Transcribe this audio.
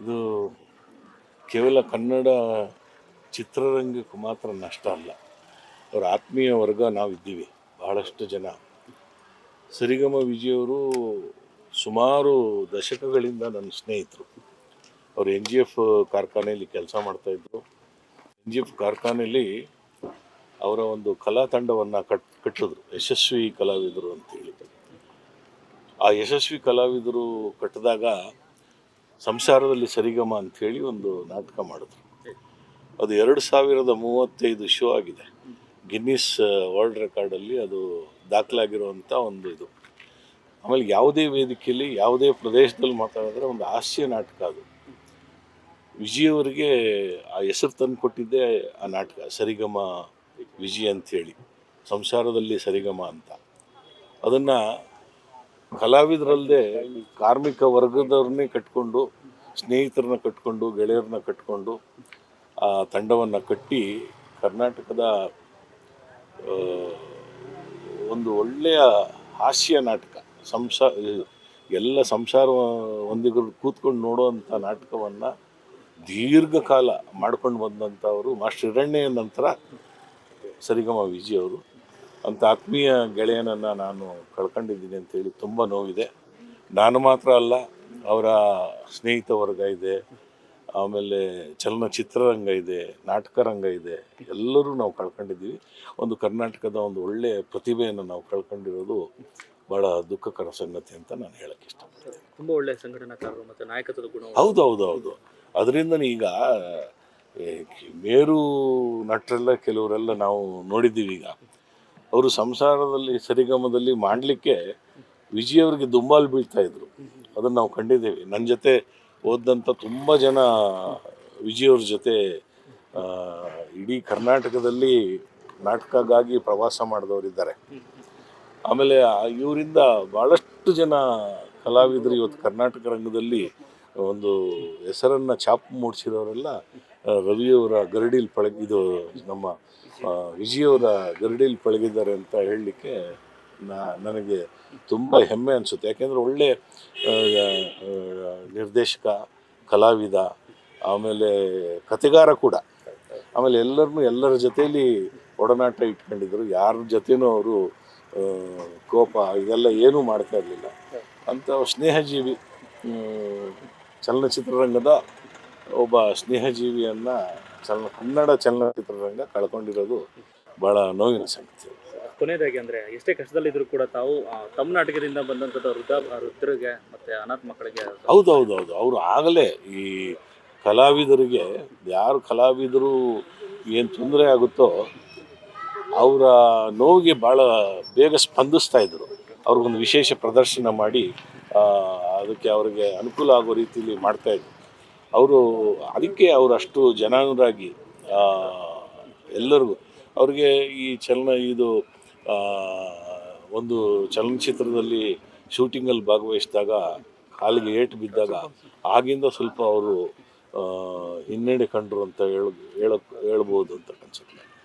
ಇದು ಕೇವಲ ಕನ್ನಡ ಚಿತ್ರರಂಗಕ್ಕೆ ಮಾತ್ರ ನಷ್ಟ ಅಲ್ಲ. ಅವರ ಆತ್ಮೀಯ ವರ್ಗ ನಾವಿದ್ದೀವಿ ಬಹಳಷ್ಟು ಜನ. ಸರಿಗಮ ವಿಜಯವರು ಸುಮಾರು ದಶಕಗಳಿಂದ ನನ್ನ ಸ್ನೇಹಿತರು. ಅವರು ಎನ್ ಜಿ ಎಫ್ ಕಾರ್ಖಾನೆಯಲ್ಲಿ ಕೆಲಸ ಮಾಡ್ತಾಯಿದ್ರು ಎನ್ ಜಿ ಎಫ್ ಕಾರ್ಖಾನೆಯಲ್ಲಿ ಅವರ ಒಂದು ಕಲಾ ತಂಡವನ್ನು ಕಟ್, ಕಟ್ಟಿದ್ರು, ಯಶಸ್ವಿ ಕಲಾವಿದರು ಅಂತೇಳಿ ಆ ಯಶಸ್ವಿ ಕಲಾವಿದರು ಕಟ್ಟಿದಾಗ ಸಂಸಾರದಲ್ಲಿ ಸರಿಗಮ ಅಂಥೇಳಿ ಒಂದು ನಾಟಕ ಮಾಡಿದ್ರು. ಅದು ಎರಡು ಸಾವಿರದ ಮೂವತ್ತೈದು ಶೋ ಆಗಿದೆ. ಗಿನ್ನಿಸ್ ವರ್ಲ್ಡ್ ರೆಕಾರ್ಡಲ್ಲಿ ಅದು ದಾಖಲಾಗಿರುವಂಥ ಒಂದು ಇದು. ಆಮೇಲೆ ಯಾವುದೇ ವೇದಿಕೆಯಲ್ಲಿ ಯಾವುದೇ ಪ್ರದೇಶದಲ್ಲಿ ಮಾತಾಡಿದ್ರೆ ಒಂದು ಹಾಸ್ಯ ನಾಟಕ ಅದು. ವಿಜಿಯವರಿಗೆ ಆ ಹೆಸರು ತಂದು ಕೊಟ್ಟಿದ್ದೆ ಆ ನಾಟಕ, ಸರಿಗಮ ವಿಜಿ ಅಂಥೇಳಿ. ಸಂಸಾರದಲ್ಲಿ ಸರಿಗಮ ಅಂತ. ಅದನ್ನು ಕಲಾವಿದರಲ್ಲದೆ ಕಾರ್ಮಿಕ ವರ್ಗದವ್ರನ್ನೇ ಕಟ್ಕೊಂಡು, ಸ್ನೇಹಿತರನ್ನ ಕಟ್ಕೊಂಡು, ಗೆಳೆಯರನ್ನ ಕಟ್ಕೊಂಡು, ಆ ತಂಡವನ್ನು ಕಟ್ಟಿ ಕರ್ನಾಟಕದ ಒಂದು ಒಳ್ಳೆಯ ಹಾಸ್ಯ ನಾಟಕ, ಸಂಸಾ, ಎಲ್ಲ ಸಂಸಾರ ಒಂದಿಗರು ಕೂತ್ಕೊಂಡು ನೋಡುವಂಥ ನಾಟಕವನ್ನು ದೀರ್ಘಕಾಲ ಮಾಡ್ಕೊಂಡು ಬಂದಂಥವರು ಮಾಸ್ಟರ್ ಹಿರಣ್ಯ ನಂತರ ಸರಿಗಮ ವಿಜಿ ಅವರು. ಅಂಥ ಆತ್ಮೀಯ ಗೆಳೆಯನನ್ನು ನಾನು ಕಳ್ಕೊಂಡಿದ್ದೀನಿ ಅಂತೇಳಿ ತುಂಬ ನೋವಿದೆ. ನಾನು ಮಾತ್ರ ಅಲ್ಲ ಅವರ ಸ್ನೇಹಿತ ವರ್ಗ ಇದೆ ಆಮೇಲೆ ಚಲನಚಿತ್ರರಂಗ ಇದೆ ನಾಟಕ ರಂಗ ಇದೆ ಎಲ್ಲರೂ ನಾವು ಕಳ್ಕೊಂಡಿದ್ದೀವಿ. ಒಂದು ಕರ್ನಾಟಕದ ಒಂದು ಒಳ್ಳೆಯ ಪ್ರತಿಭೆಯನ್ನು ನಾವು ಕಳ್ಕೊಂಡಿರೋದು ಭಾಳ ದುಃಖಕರ ಸಂಗತಿ ಅಂತ ನಾನು ಹೇಳಕ್ಕೆ ಇಷ್ಟಪಡ್ತೀನಿ. ತುಂಬ ಒಳ್ಳೆ ಸಂಘಟನಾಕಾರರು ಮತ್ತು ನಾಯಕತ್ವದ ಗುಣ ಹೌದು ಹೌದು ಹೌದು. ಅದರಿಂದ ಈಗ ಮೇರು ನಟರೆಲ್ಲ ಕೆಲವರೆಲ್ಲ ನಾವು ನೋಡಿದ್ದೀವಿ ಈಗ. ಅವರು ಸಂಸಾರದಲ್ಲಿ ಸರಿಗಮದಲ್ಲಿ ಮಾಡಲಿಕ್ಕೆ ವಿಜಯ್ ಅವರಿಗೆ ದುಂಬಾಲು ಬೀಳ್ತಾ ಇದ್ರು. ಅದನ್ನು ನಾವು ಕಂಡಿದ್ದೇವೆ. ನನ್ನ ಜೊತೆ ಓದಂಥ ತುಂಬ ಜನ ವಿಜಯವ್ರ ಜೊತೆ ಇಡೀ ಕರ್ನಾಟಕದಲ್ಲಿ ನಾಟಕಗಾಗಿ ಪ್ರವಾಸ ಮಾಡಿದವರಿದ್ದಾರೆ ಆಮೇಲೆ ಇವರಿಂದ ಭಾಳಷ್ಟು ಜನ ಕಲಾವಿದರು ಇವತ್ತು ಕರ್ನಾಟಕ ರಂಗದಲ್ಲಿ ಒಂದು ಹೆಸರನ್ನು ಛಾಪು ಮೂಡಿಸಿರೋರೆಲ್ಲ ಆ, ರವಿಯವರ ಗರಡಿಲ್ ಪಳಗ, ಇದು ನಮ್ಮ ವಿಜಯವರ ಗರಡಿಲಿ ಪಳಗಿದ್ದಾರೆ ಅಂತ ಹೇಳಲಿಕ್ಕೆ ನನಗೆ ತುಂಬ ಹೆಮ್ಮೆ ಅನಿಸುತ್ತೆ. ಯಾಕೆಂದರೆ ಒಳ್ಳೆ ನಿರ್ದೇಶಕ, ಕಲಾವಿದ, ಆಮೇಲೆ ಕತೆಗಾರ ಕೂಡ. ಆಮೇಲೆ ಎಲ್ಲರನ್ನೂ ಎಲ್ಲರ ಜೊತೆಯಲ್ಲಿ ಒಡನಾಟ ಇಟ್ಕೊಂಡಿದ್ರು. ಯಾರ ಜೊತೆನೂ ಅವರು ಕೋಪ ಇದೆಲ್ಲ ಏನೂ ಮಾಡ್ತಾ ಇರಲಿಲ್ಲ. ಅಂಥ ಸ್ನೇಹಜೀವಿ ಚಲನಚಿತ್ರರಂಗದ ಒಬ್ಬ ಸ್ನೇಹಜೀವಿಯನ್ನು ಚಲನ ಕನ್ನಡ ಚಲನಚಿತ್ರರಂಗ ಕಳ್ಕೊಂಡಿರೋದು ಬಹಳ ನೋವಿನ ಸಂಗತಿ. ಕೊನೆಯದಾಗಿ ಅಂದರೆ ಎಷ್ಟೇ ಕಷ್ಟದಲ್ಲಿದ್ದರೂ ಕೂಡ ತಾವು ತಮ್ಮ ನಾಟಕದಿಂದ ಬಂದಂಥದ್ದು ವೃದ್ಧ ವೃದ್ಧರಿಗೆ ಮತ್ತು ಅನಾಥ ಮಕ್ಕಳಿಗೆ ಹೌದು ಹೌದು ಹೌದು ಅವರು ಆಗಲೇ ಈ ಕಲಾವಿದರಿಗೆ ಯಾರು ಕಲಾವಿದರು ಏನು ತೊಂದರೆ ಆಗುತ್ತೋ ಅವರ ನೋವಿಗೆ ಭಾಳ ಬೇಗ ಸ್ಪಂದಿಸ್ತಾ ಇದ್ದರು ಅವ್ರಿಗೊಂದು ವಿಶೇಷ ಪ್ರದರ್ಶನ ಮಾಡಿ ಅದಕ್ಕೆ ಅವರಿಗೆ ಅನುಕೂಲ ಆಗೋ ರೀತಿಯಲ್ಲಿ ಮಾಡ್ತಾಯಿದ್ರು ಅವರು ಅದಕ್ಕೆ ಅವರು ಅಷ್ಟು ಜನಾನುರಾಗಿ ಎಲ್ಲರಿಗೂ ಅವ್ರಿಗೆ ಈ ಚಲನ, ಇದು ಒಂದು ಚಲನಚಿತ್ರದಲ್ಲಿ ಶೂಟಿಂಗಲ್ಲಿ ಭಾಗವಹಿಸಿದಾಗ ಕಾಲಿಗೆ ಏಟು ಬಿದ್ದಾಗ ಆಗಿಂದ ಸ್ವಲ್ಪ ಅವರು ಹಿನ್ನಡೆ ಕಂಡರು ಅಂತ ಹೇಳ ಹೇಳಕ್ ಹೇಳ್ಬೋದು ಅಂತ ಅನ್ಸುತ್ತೆ.